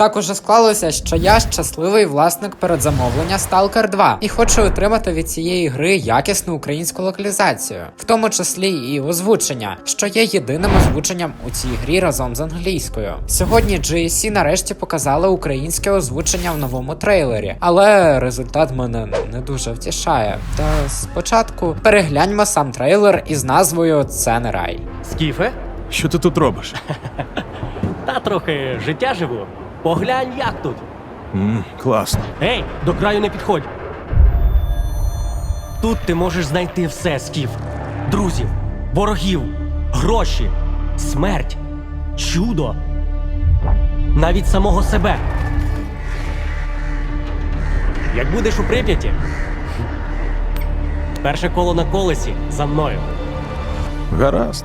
Так уже склалося, що я щасливий власник передзамовлення Stalker 2 і хочу отримати від цієї гри якісну українську локалізацію, в тому числі і озвучення, що є єдиним озвученням у цій грі разом з англійською. Сьогодні GSC нарешті показали українське озвучення в новому трейлері, але результат мене не дуже втішає. Та спочатку перегляньмо сам трейлер із назвою Це не рай. Скіфе? Що ти тут робиш? Та трохи життя живу. Поглянь, як тут. м класно. Ей, до краю не підходь. Тут ти можеш знайти все, Скіф. Друзів, ворогів, гроші, смерть, чудо. Навіть самого себе. Як будеш у Прип'яті? Перше коло на колесі за мною. Гаразд.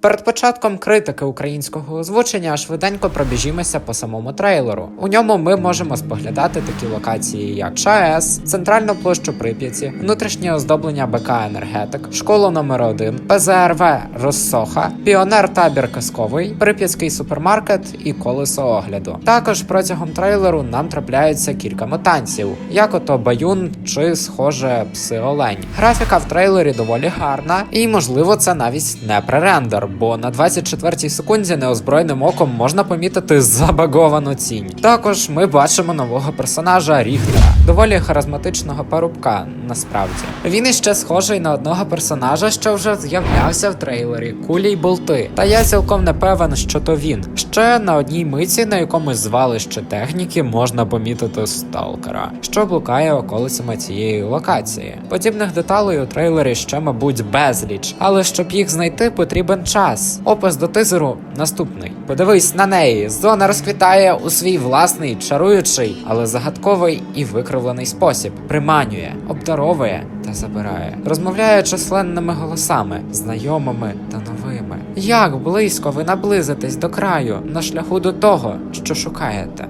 Перед початком критики українського озвучення швиденько пробіжімося по самому трейлеру. У ньому ми можемо споглядати такі локації, як ЧАЕС, центральну площу Прип'яті, внутрішнє оздоблення БК Енергетик, школа номер 1 ПЗРВ Россоха, піонер табір Казковий, Прип'ятський супермаркет і колесо огляду. Також протягом трейлеру нам трапляється кілька мутанців, як ото Баюн чи, схоже, пси Олень. Графіка в трейлері доволі гарна, і можливо це навіть не пререндер, бо на 24-й секунді неозброєним оком можна помітити забаговану тінь. Також ми бачимо нового персонажа Ріхтера, доволі харизматичного парубка. Насправді він іще схожий на одного персонажа, що вже з'являвся в трейлері кулі й болти. Та я цілком не певен, що то він. Ще на одній миті на якомусь звалищі техніки можна помітити сталкера, що блукає околицями цієї локації. Подібних деталей у трейлері ще, мабуть, безліч, але щоб їх знайти, потрібен час. Опис до тизеру наступний. Подивись на неї. Зона розквітає у свій власний чаруючий, але загадковий і викривлений спосіб. Приманює, обдаровує та забирає. Розмовляє численними голосами, знайомими та новими. Як близько ви наблизитесь до краю на шляху до того, що шукаєте?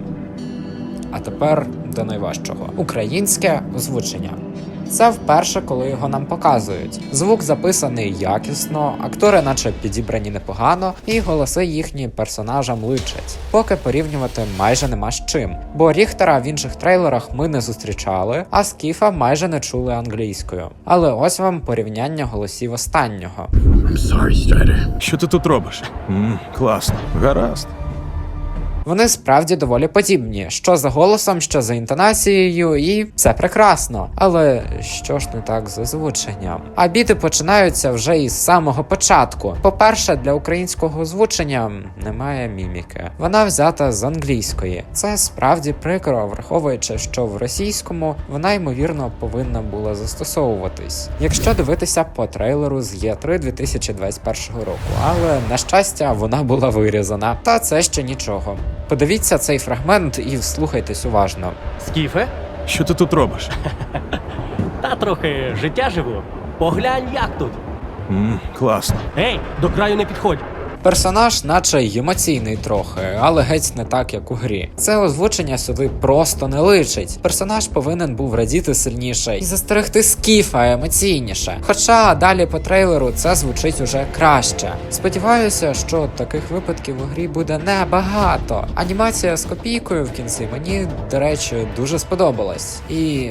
А тепер до найважчого: українське озвучення. Це вперше, коли його нам показують. Звук записаний якісно, актори, наче підібрані непогано, і голоси їхні персонажам личать. Поки порівнювати майже нема з чим. Бо Ріхтера в інших трейлерах ми не зустрічали, а Скіфа майже не чули англійською. Але ось вам порівняння голосів останнього. I'm sorry, Strider. Що ти тут робиш? м класно. Гаразд. Вони справді доволі подібні, що за голосом, що за інтонацією, і це прекрасно. Але що ж не так з озвученням? А біди починаються вже із самого початку. По-перше, для українського озвучення немає міміки. Вона взята з англійської. Це справді прикро, враховуючи, що в російському вона ймовірно повинна була застосовуватись, якщо дивитися по трейлеру з Є3 2021 року. Але на щастя, вона була вирізана. Та це ще нічого. Подивіться цей фрагмент і вслухайтесь уважно. Скіфе? Що ти тут робиш? Та трохи життя живу. Поглянь, як тут. м класно. Ей, до краю не підходь. Персонаж, наче й емоційний трохи, але геть не так, як у грі. Це озвучення сюди просто не личить. Персонаж повинен був радіти сильніше і застерегти скіфа емоційніше. Хоча далі по трейлеру це звучить уже краще. Сподіваюся, що таких випадків у грі буде небагато. Анімація з копійкою в кінці мені, до речі, дуже сподобалась. І.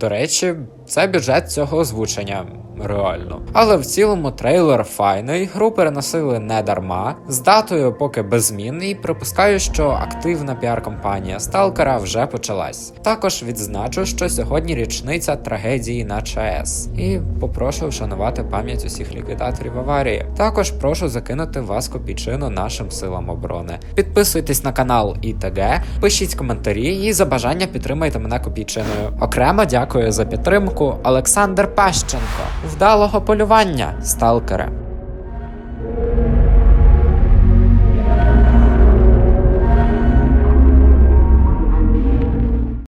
До речі, це бюджет цього озвучення. Реально. Але в цілому трейлер файний, гру переносили не дарма, з датою поки без змін, припускаю, що активна піар-кампанія Сталкера вже почалась. Також відзначу, що сьогодні річниця трагедії на ЧАЕС, і попрошу вшанувати пам'ять усіх ліквідаторів аварії. Також прошу закинути вас копійчину нашим силам оборони. Підписуйтесь на канал ІТГ, пишіть коментарі і за бажання підтримайте мене копійчиною. Окремо дякую за підтримку Олександр Пащенко. Вдалого полювання, сталкере!